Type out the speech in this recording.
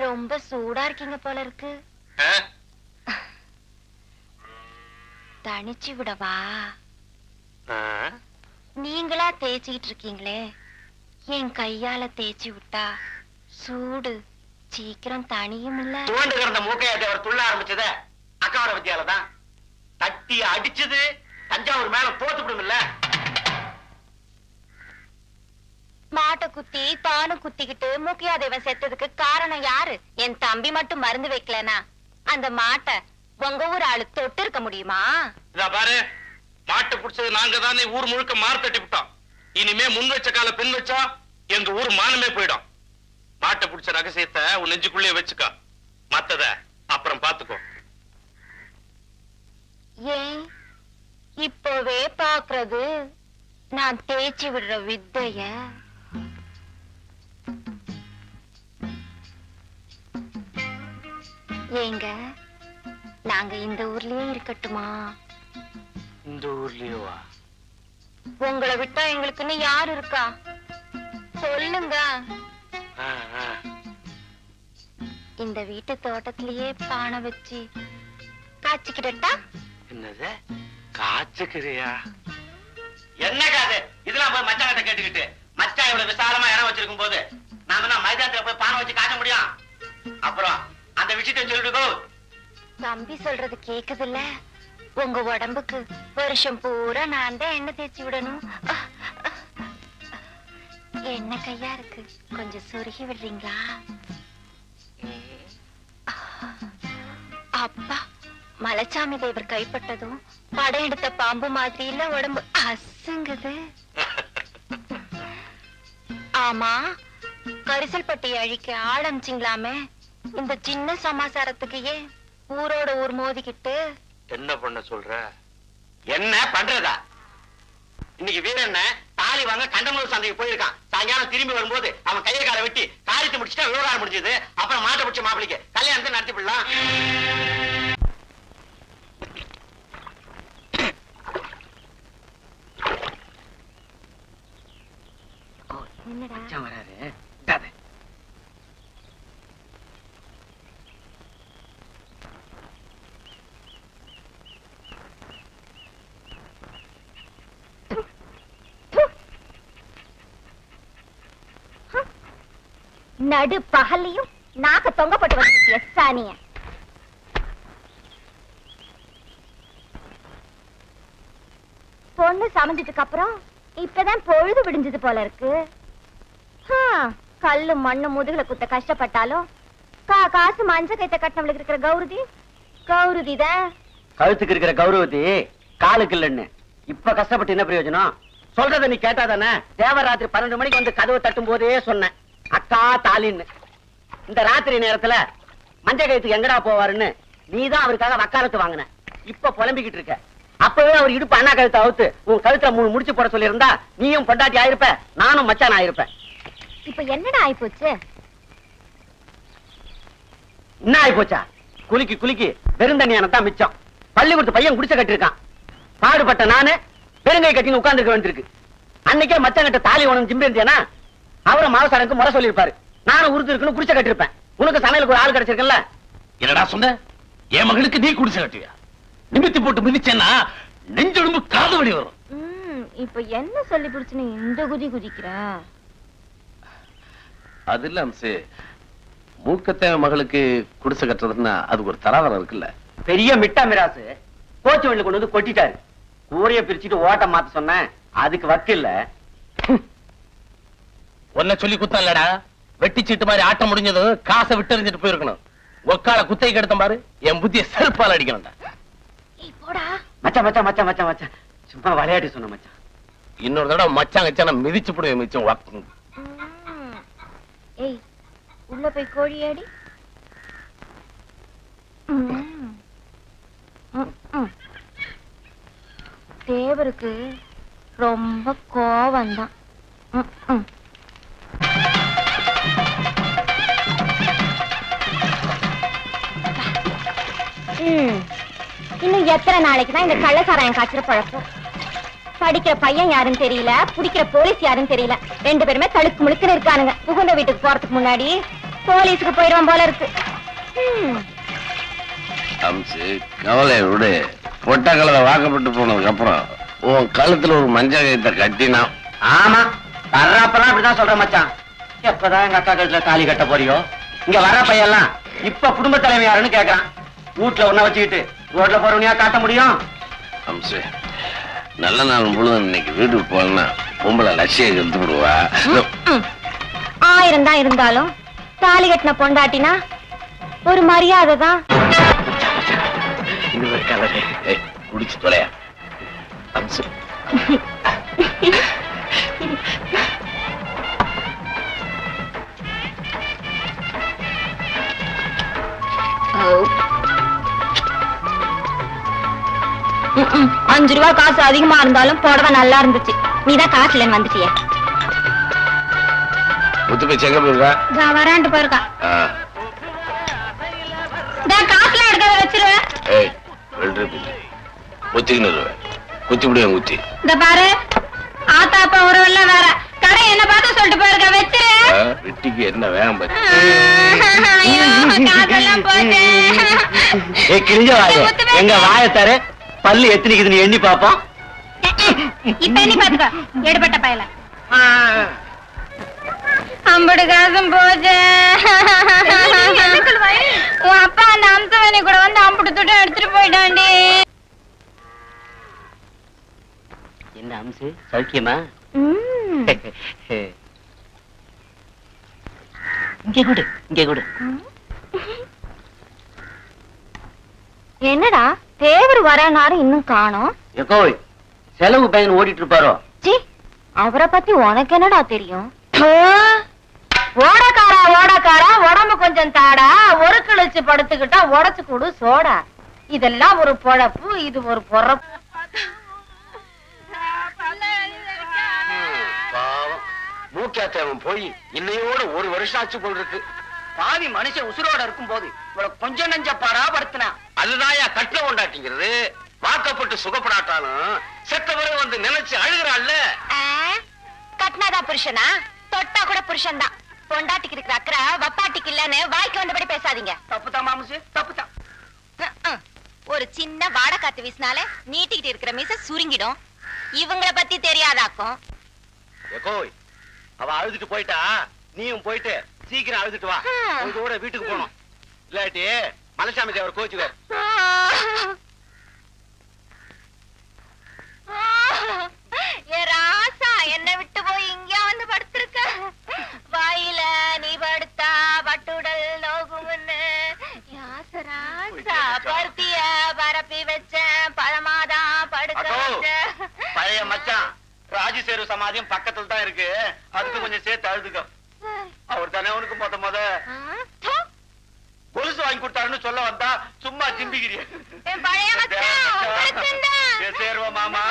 ரொம்ப சூடா இருக்கீங்க போல இருக்கு? தனிச்சு விடவா? நீங்களா தேய்ச்சிக்கிட்டு இருக்கீங்களே. என் கையால தேய்ச்சி விட்டா சூடு. சீக்கிரம் தனியும் இல்ல. துவண்டு கிடந்த மூக்கையாட்டி அவர் துள்ள ஆரம்பிச்சத அக்காவோட வித்தியால தான் தட்டி அடிச்சது தஞ்சாவூர் மேல தோத்து விடுமில்ல மாட்டை குத்தி தானும் குத்திக்கிட்டு மூக்கியாதேவன் செத்ததுக்கு காரணம் யாரு? என் தம்பி மட்டும் மருந்து வைக்கலனா? அந்த மாட்டை உங்க ஊர் ஆளு தொட்டு இருக்க முடியுமா பாரு. மாட்டு புடிச்சது நாங்க தானே ஊர் முழுக்க மார் தட்டி விட்டோம். இனிமே முன் வச்ச கால பின் வச்சா எங்க ஊர் மானமே போயிடும். மாட்டை புடிச்ச ரகசியத்தை உன் நெஞ்சுக்குள்ளே வச்சுக்கோ. மத்தத அப்புறம் பாத்துக்கோ. ஏன்? இப்பவே பாக்குறது நான் தேய்ச்சி விடுற வித்தைய. ஏங்க நாங்க இந்த ஊர்லயே இருக்கட்டுமா? இந்த ஊர்லயேவா? உங்களை விட்டா எங்களுக்குன்னு யார் இருக்கா? சொல்லுங்க. இந்த வீட்டு தோட்டத்திலேயே பானை வச்சு காய்ச்சிக்கிடட்டா? என்னது? காய்ச்சுக்கிறியா? என்ன காது? இதெல்லாம் போய் மச்சான் கிட்ட கேட்டுக்கிட்டு மச்சான் இவ்வளவு விசாலமா இடம் வச்சிருக்கும் போது நாம என்ன மைதானத்துல போய் பானை வச்சு காய்ச்ச முடியும்? அப்புறம் அந்த விஷயத்தை சொல்லிட்டு தம்பி சொல்றது கேக்குதுல்ல? உங்க உடம்புக்கு வருஷம் பூரா நான் தான் எண்ணெய் தேய்ச்சி விடணும். என்ன கையா இருக்கு? கொஞ்சம் சுருகி விடுறீங்களா? அப்பா மலைச்சாமி தேவர் கைப்பட்டதும் படம் எடுத்த பாம்பு மாதிரி இல்ல உடம்பு அசுங்குது. ஆமா கரிசல் பட்டி அழிக்க ஆள் அமிச்சிங்களாமே இந்த சின்ன சமாசாரத்துக்கு ஏன் ஊரோட ஊர் மோதிக்கிட்டு? என்ன பண்ண சொல்ற? என்ன பண்றதா? இன்னைக்கு வீரண்ண தாலி வாங்க கண்டமூர் சந்தைக்கு போயிருக்கான். சாயங்காலம் திரும்பி வரும்போது அவன் கையை காலை வெட்டி காரியத்தை முடிச்சுட்டா விவகாரம் முடிஞ்சது. அப்புறம் மாட்டை பிடிச்ச மாப்பிளைக்கு கல்யாணத்தை நடத்தி விடலாம். என்னடா? வராரு. நடு பகல்லையும் நாக்க தொங்கப்பட்டு வந்துருச்சு எஸ்ஸானிய பொண்ணு சமைஞ்சதுக்கு அப்புறம் இப்பதான் பொழுது விடிஞ்சது போல இருக்கு. கல்லு மண்ணு முதுகுல குத்த கஷ்டப்பட்டாலும் கா காசு மஞ்ச கைத்த கட்டினவளுக்கு இருக்கிற கௌரதி கௌரதி கழுத்துக்கு இருக்கிற கௌரவதி காலுக்கு இப்ப கஷ்டப்பட்டு என்ன பிரயோஜனம்? சொல்றத நீ கேட்டாதானே தேவராத்திரி பன்னெண்டு மணிக்கு வந்து கதவை தட்டும் போதே சொன்னேன். அக்கா தாலின்னு. இந்த ராத்திரி நேரத்துல மஞ்ச கழுத்துக்கு எங்கடா போவாருன்னு நீதான் அவருக்காக வக்காலத்து வாங்கின. இப்ப புலம்பிக்கிட்டு இருக்க. அப்பவே அவர் இடுப்பு அண்ணா கழுத்தை அவுத்து உன் கழுத்துல மூணு முடிச்சு போட சொல்லியிருந்தா நீயும் பொண்டாட்டி ஆயிருப்ப நானும் மச்சான் ஆயிருப்பேன். இப்ப என்னடா ஆயிப்போச்சு? என்ன ஆயி போச்சா குலுக்கி குலுக்கி பெருந்தண்ணியான தான் மிச்சம் பள்ளிக்கூடத்து பையன் குடிச்ச கட்டிருக்கான் பாடுபட்ட நானு பெருங்கை கட்டின்னு உட்கார்ந்துருக்க வேண்டியிருக்கு. அன்னைக்கே மச்சங்கிட்ட தாலி உனக்கு ஜிம்பி இருந்தேனா அவரை மாவசாரனுக்கு முறை சொல்லியிருப்பாரு. நானும் உருது இருக்குன்னு குடிச்ச கட்டிருப்பேன் உனக்கு சமையலுக்கு ஒரு ஆள் கிடைச்சிருக்குல்ல? என்னடா சொன்ன? என் மகளுக்கு நீ குடிசை கட்டுவியா? நிமித்தி போட்டு மிதிச்சேன்னா நெஞ்சொடும்பு காது வலி வரும். இப்ப என்ன சொல்லி பிடிச்சு நீ இந்த குதி குதிக்கிற? அது இல்ல அம்சு. மூக்கத்தேவ மகளுக்கு குடிசை கட்டுறதுன்னா அதுக்கு ஒரு தராதரம் இருக்குல்ல. பெரிய மிட்டா மிராசு. கோச்சு வண்டில கொண்டு வந்து கொட்டிட்டாரு. கூரைய பிரிச்சுட்டு ஓட்ட மாத்த சொன்னேன். அதுக்கு வக்கு இல்ல. உன்னை சொல்லி குத்தம் இல்லடா வெட்டி சீட்டு மாதிரி ஆட்டம் முடிஞ்சதும் காசை விட்டெறிஞ்சிட்டு போயிருக்கணும். ஒக்கால குத்தை கெடுத்த பாரு என் புத்திய செருப்பால் அடிக்கணும்டா. ஏய் போடா. மச்சான் மச்சான் மச்சான் மச்சான் மச்சான். சும்மா விளையாட்டு சொன்ன மச்சான். இன்னொரு தடவை மச்சான் கச்சான மிதிச்சு போடுவேன் மிச்சம். ஏய் உள்ள போய் கோழி ஆடி. ம். ம், ம். தேவருக்கு ரொம்ப கோவம்தான். ம், இன்னும் எத்தனை நாளைக்கு தான் இந்த கள்ளசாராயம் காய்ச்சற பழக்கம்? படிக்கிற பையன் யாருன்னு தெரியல பிடிக்கிற போலீஸ் யாருன்னு தெரியல. ரெண்டு பேருமே தடுக்கு முழுக்குன்னு இருக்கானுங்க. புகுந்த வீட்டுக்கு போறதுக்கு முன்னாடி போலீஸுக்கு போயிடுவான் போல இருக்கு. கவலையை விடு. பொட்டக்கலவை வாக்கப்பட்டு போனதுக்கு அப்புறம் உன் கழுத்துல ஒரு மஞ்சள் கயித்தை கட்டினா ஆமா வர்றப்பெல்லாம் அப்படிதான் சொல்றேன் மச்சான். எப்பதான் எங்க அக்கா கழுத்துல தாலி கட்ட போறியோ? இங்க வர பையெல்லாம் இப்ப குடும்ப தலைவி யாருன்னு கேக்குறான். வீட்டுல ஒன்ன வச்சுக்கிட்டு ரோட்ல போறவனியா காட்ட முடியும்? அம்சு நல்ல நாள் முழுதும் இன்னைக்கு வீட்டுக்கு போனா பொம்பளை லட்சிய கெடுத்து விடுவா. ஆயிரம் தான் இருந்தாலும் தாலி கட்டின பொண்டாட்டினா ஒரு மரியாதை தான். மாதிரி கலரு. குடிச்சு தொலையா. அம்சு. ம்ம். அஞ்சு ரூபா காசு அதிகமா இருந்தாலும் புடவை நல்லா இருந்துச்சு. நீதான் காசு இல்லைன்னு வந்துட்டிய. முத்து போய் எங்க போயிருக்கா வரான்ட்டு போயிருக்கா. ஆ. காசுல எடுக்கிறத வச்சிருவேன் ஏய் வெள்ளரி பிஞ்சு குத்திக்கின்னு குத்தி விடுவேன் குத்தி இந்த பாரு. ஆத்தா அப்பா உறவெல்லாம் வேற. கடை என்ன பார்த்து சொல்லிட்டு போயிருக்க வச்சிரு. ஆ, வெட்டிக்கு என்ன வேகம் பாரு. ஏ கிழிஞ்ச வாய. எங்க வாயத்தாரு பல்லு எத்தனைக்குதுன்னு எண்ணி பாப்போம் இப்ப என்ன பாத்துக்க எடுபட்ட பயல. அம்படு காசும் போச்சு. உன் அப்பா அந்த அம்சவனி கூட வந்து அம்புடு துட்டு எடுத்துட்டு போயிட்டாண்டி என்ன அம்சு? சௌக்கியமா? இங்க கொடு இங்க கொடு. என்னடா? தேவர் வரனாரு இன்னும் காணோம். எக்கோய் செலவு பையன் ஓடிட்டு இருப்பாரோ சி அவரை பத்தி உனக்கு என்னடா தெரியும்? ஓடக்காரா ஓடக்காரா உடம்பு கொஞ்சம் தாடா ஒரு கிழிச்சு படுத்துக்கிட்டா உடைச்சு கொடு சோடா. இதெல்லாம் ஒரு பொழப்பு இது ஒரு பொறப்பு. மூக்காத்தவன் போய் இன்னையோட ஒரு வருஷம் ஆச்சு போல் இருக்கு. பாவி மனுஷன் உசுரோட இருக்கும் போது இவ்வளவு கொஞ்சம் நஞ்ச படாபடுத்தினா அதுதான் கட்டில கொண்டாட்டிங்கிறது வாக்கப்பட்டு சுகப்படாட்டாலும் செத்த பிறகு வந்து நினைச்சு அழுகிறாள்ல. கட்னாதா புருஷனா? தொட்டா கூட புருஷன் தான் பொண்டாட்டிக்கு இருக்கிற அக்கறை வப்பாட்டிக்கு இல்லன்னு வாய்க்கு வந்தபடி பேசாதீங்க. தப்புதான் மாமுசு தப்புதான். ஒரு சின்ன வாடை காத்து வீசினாலே நீட்டிக்கிட்டு இருக்கிற மீச சுருங்கிடும். இவங்கள பத்தி தெரியாதாக்கும். அவ அழுதுட்டு போயிட்டா நீயும் போயிட்டு சீக்கிரம் அழுதுட்டு வா. உங்க வீட்டுக்கு போகணும். இல்லாட்டி மலைசாமி தேவர் கோச்சுவார் ராசா என்னை விட்டு போய் இங்க வந்து படுத்திருக்க? வாயில நீ படுத்தா பட்டுடல் ராசா பருத்திய பரப்பி வச்சேன். பழமாதான் படுக்க பழைய மச்சான். ராஜசேரு சமாதியும் பக்கத்துல தான் இருக்கு. அதுக்கு கொஞ்சம் சேர்த்து அழுதுக்கோ. அவர் தானே அவனுக்கு மொத கொலுசு வாங்கி கொடுத்தாருன்னு சொல்ல வந்தா சும்மா சிம்பிக்கிறீங்க சேருவோம் மாமா?